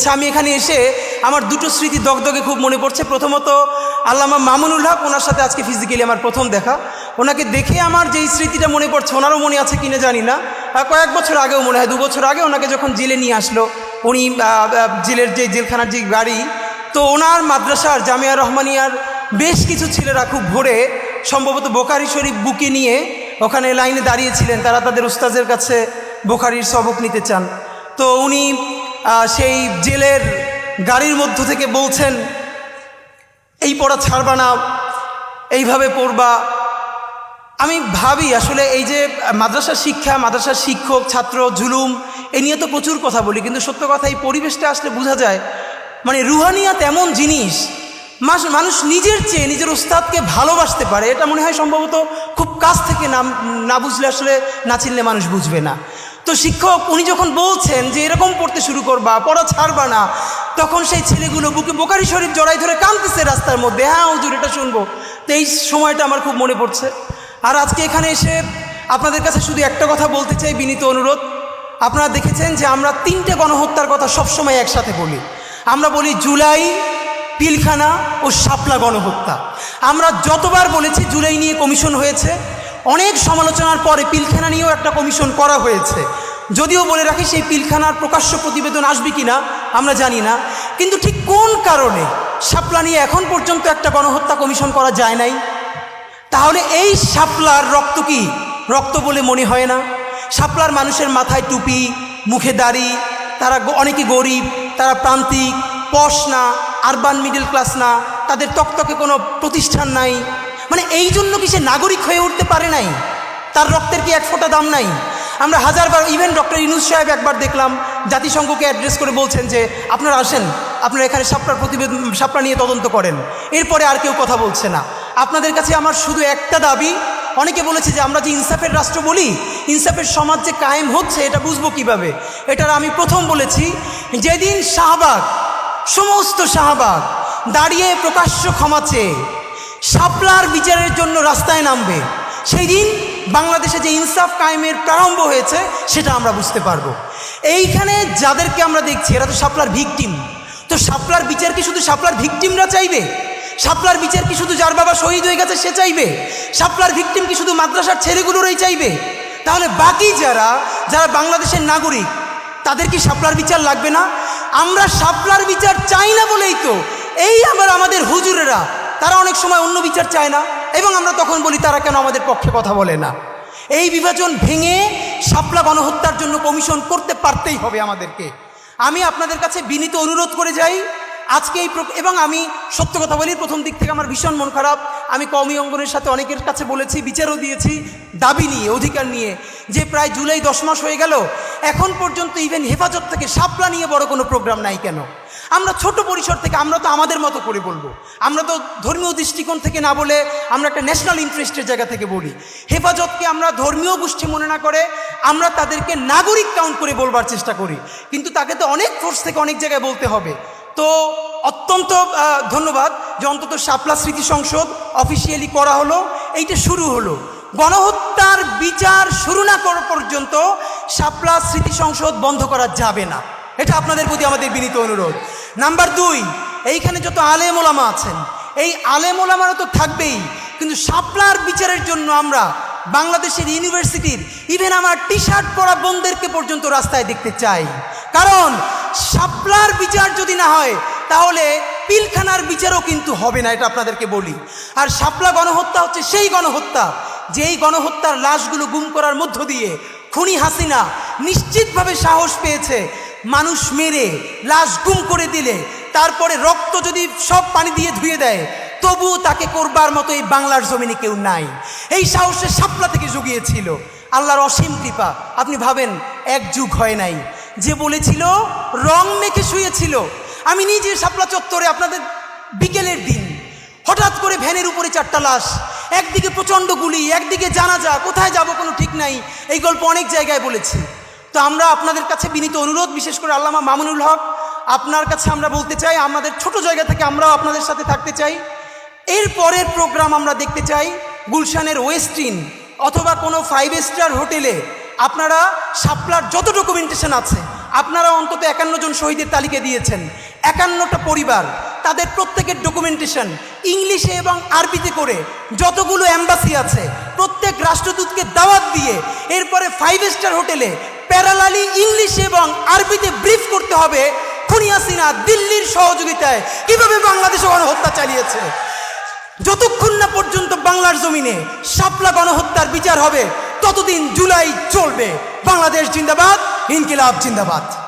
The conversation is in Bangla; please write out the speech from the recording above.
আচ্ছা, আমি এখানে এসে আমার দুটো স্মৃতি দগদগে খুব মনে পড়ছে। প্রথমত আল্লামা মামুনুল হক ওনার সাথে আজকে ফিজিক্যালি আমার প্রথম দেখা। ওনাকে দেখে আমার যেই স্মৃতিটা মনে পড়ছে ওনারও মনে আছে কিনা জানি না। কয়েক বছর আগেও মনে হয় দু বছর আগে ওনাকে যখন জেলে নিয়ে আসলো উনি জেলের যে জেলখানার যে গাড়ি তো ওনার মাদ্রাসার জামিয়া রহমানিয়ার বেশ কিছু ছেলেরা খুব ভোরে সম্ভবত বোকারি শরীফ বুকে নিয়ে ওখানে লাইনে দাঁড়িয়েছিলেন তারা তাদের উস্তাজের কাছে বোখারির সবক নিতে চান। তো উনি সেই জেলের গাড়ির মধ্য থেকে বলছেন, এই পড়া ছাড়বা না, এইভাবে পড়বা। আমি ভাবি, আসলে এই যে মাদ্রাসা শিক্ষা, মাদ্রাসার শিক্ষক, ছাত্র, জুলুম, এ নিয়ে তো প্রচুর কথা বলি, কিন্তু সত্য কথা, এই পরিবেশটা আসলে বোঝা যায় মানে রুহানিয়াত এমন জিনিস মানুষ নিজের চেয়ে নিজের উস্তাদকে ভালোবাসতে পারে, এটা মনে হয় সম্ভবত খুব কাছ থেকে না না বুঝলে আসলে না চিনলে মানুষ বুঝবে না। তো শিক্ষক, উনি যখন বলছেন যে এরকম পড়তে শুরু করবা, পড়া ছাড়বা না, তখন সেই ছেলেগুলো বুকে বোকারি শরীফ জড়াই ধরে কাঁদতেছে রাস্তার মধ্যে। হ্যাঁ হুজুর, এটা শুনব। তো এই সময়টা আমার খুব মনে পড়ছে। আর আজকে এখানে এসে আপনাদের কাছে শুধু একটা কথা বলতে চাই বিনীত অনুরোধ। আপনারা দেখেছেন যে আমরা তিনটে গণহত্যার কথা সবসময় একসাথে বলি। আমরা বলি জুলাই, পিলখানা ও শাপলা গণহত্যা। আমরা যতবার বলেছি জুলাই নিয়ে কমিশন হয়েছে অনেক সমালোচনার পরে পিলখানা নিয়েও একটা কমিশন করা হয়েছে। যদিও বলে রাখি সেই পিলখানার প্রকাশ্য প্রতিবেদন আসবে কি না আমরা জানি না। কিন্তু ঠিক কোন কারণে শাপলা নিয়ে এখন পর্যন্ত একটা গণহত্যা কমিশন করা যায় নাই? তাহলে এই শাপলার রক্ত কি? রক্ত বলে মনে হয় না। শাপলার মানুষের মাথায় টুপি, মুখে দাড়ি, তারা অনেকে গরিব, তারা প্রান্তিক, পশ না আরবান মিডল ক্লাস না, তাদের তকতকে কোনো প্রতিষ্ঠান নাই। মানে এই জন্য কি সে নাগরিক হয়ে উঠতে পারে নাই? তার রক্তের কি এক ফোঁটা দাম নাই? আমরা হাজারবার ইভেন ডক্টর ইনুস সাহেব একবার দেখলাম, জাতিসংঘকে অ্যাড্রেস করে বলছেন যে, আপনারা আসেন, আপনারা এখানে সাপড়ার প্রতিবেদন সাপড়া নিয়ে তদন্ত করেন। এরপরে আর কেউ কথা বলছে না। আপনাদের কাছে আমার শুধু একটা দাবি, অনেকে বলেছে যে আমরা যে ইনসাফের রাষ্ট্র বলি, ইনসাফের সমাজ যে কায়েম হচ্ছে, এটা বুঝব কীভাবে? এটার আমি প্রথম বলেছি, যেদিন শাহবাগ, সমস্ত শাহবাগ দাঁড়িয়ে প্রকাশ্য ক্ষমা চেয়ে শাপলার বিচারের জন্য রাস্তায় নামবে। সেই দিন বাংলাদেশে যে ইনসাফ কায়েমের প্রারম্ভ হয়েছে, সেটা আমরা বুঝতে পারব। এইখানে যাদেরকে আমরা দেখছি, এরা তো সাপলার ভিকটিম। তো সাপলার বিচার কি শুধু সাপলার ভিকটিমরা চাইবে? সাপলার বিচার কি শুধু যার বাবা শহীদ হয়ে গেছে, সে চাইবে? সাপলার ভিকটিম কি শুধু মাদ্রাসার ছেলেগুলোরই চাইবে? তাহলে বাকি যারা যারা বাংলাদেশের নাগরিক, তাদের কি সাপলার বিচার লাগবে না? আমরা সাপলার বিচার চাই না বলেই তো। এই আবার আমাদের হুজুরেরা, তারা অনেক সময় অন্য বিচার চায় না, এবং আমরা তখন বলি, তারা কেন আমাদের পক্ষে কথা বলে না? এই বিভাজন ভেঙে সাপলা গণহত্যার জন্য কমিশন করতে পারতেই হবে আমাদেরকে। আমি আপনাদের কাছে বিনীত অনুরোধ করে যাই আজকে এই এবং আমি সত্য কথা বলি, প্রথম দিক থেকে আমার ভীষণ মন খারাপ। আমি কওমি অঙ্গনের সাথে অনেকের কাছে বলেছি, বিচারও দিয়েছি, দাবি নিয়ে, অধিকার নিয়ে, যে প্রায় জুলাই দশ মাস হয়ে গেল, এখন পর্যন্ত ইভেন হেফাজত থেকে সাপলা নিয়ে বড় কোনো প্রোগ্রাম নাই কেন? আমরা ছোট পরিসর থেকে, আমরা তো আমাদের মতো করে বলব। আমরা তো ধর্মীয় দৃষ্টিকোণ থেকে না বলে আমরা একটা ন্যাশনাল ইন্টারেস্টের জায়গা থেকে বলি। হেফাজতকে আমরা ধর্মীয় গোষ্ঠী মনে না করে, আমরা তাদেরকে নাগরিক কাউন্ট করে বলবার চেষ্টা করি। কিন্তু তাকে তো অনেক ফোর্স থেকে অনেক জায়গায় বলতে হবে। তো অত্যন্ত ধন্যবাদ যে অন্তত শাপলা স্মৃতি সংসদ অফিসিয়ালি করা হলো। এইটা শুরু হলো। গণহত্যার বিচার শুরু না করা পর্যন্ত শাপলা স্মৃতি সংসদ বন্ধ করা যাবে না। এটা আপনাদের প্রতি আমাদের বিনীত অনুরোধ। নাম্বার দুই, এইখানে যত আলেম ওলামা আছেন, এই আলেম ওলামারা তো থাকবেই, কিন্তু শাপলার বিচারের জন্য আমরা বাংলাদেশের ইউনিভার্সিটির ইভেন আমার টি শার্ট পরা বোনদেরকে পর্যন্ত রাস্তায় দেখতে চাই। কারণ শাপলার বিচার যদি না হয়, তাহলে পিলখানার বিচারও কিন্তু হবে না, এটা আপনাদেরকে বলি। আর শাপলা গণহত্যা হচ্ছে সেই গণহত্যা, যেই গণহত্যার লাশগুলো গুম করার মধ্য দিয়ে খুনি হাসিনা নিশ্চিতভাবে সাহস পেয়েছে মানুষ মেরে, লাশ গুম করে দিলে, তারপরে রক্ত যদি সব পানি দিয়ে ধুয়ে দেয়, তবুও তাকে করবার মতো এই বাংলার জমিনে কেউ নাই। এই সাহসে সাপলা থেকে জুগিয়েছিল। আল্লাহর অসীম কৃপা। আপনি ভাবেন, এক যুগ হয় নাই। যে বলেছিল, রং মেখে শুয়েছিল। আমি নিজে শাপলা চত্বরে আপনাদের বিকেলের দিন, হঠাৎ করে ভ্যানের উপরে চারটা লাশ, একদিকে প্রচণ্ড গুলি, একদিকে জানা যা কোথায় যাব কোনো ঠিক নাই, এই গল্প অনেক জায়গায় বলেছি। তো আমরা আপনাদের কাছে বিনীত অনুরোধ, বিশেষ করে আল্লামা মামুনুল হক, আপনার কাছে আমরা বলতে চাই, আমাদের ছোট জায়গা থেকে আমরাও আপনাদের সাথে থাকতে চাই। এর পরের প্রোগ্রাম আমরা দেখতে চাই, গুলশানের ওয়েস্টিন অথবা কোনো ফাইভ স্টার হোটেলে আপনারা সাপলার যত ডকুমেন্টেশন আছে, আপনারা অন্তত একান্ন জন শহীদের তালিকা দিয়েছেন। একান্নটা পরিবার, তাদের প্রত্যেকের ডকুমেন্টেশন ইংলিশে এবং আরবিতে করে যতগুলো অ্যাম্বাসি আছে, প্রত্যেক রাষ্ট্রদূতকে দাওয়াত দিয়ে এরপরে ফাইভ স্টার হোটেলে প্যারালালি ইংলিশে এবং আরবিতে ব্রিফ করতে হবে খুনিয়াসিনা দিল্লির সহযোগিতায় কীভাবে বাংলাদেশে গণহত্যা চালিয়েছে। যতক্ষণ না পর্যন্ত বাংলার জমিনে শাপলা গণহত্যার বিচার হবে ততদিন জুলাই চলবে। বাংলাদেশ জিন্দাবাদ ইনকিলাব জিন্দাবাদ।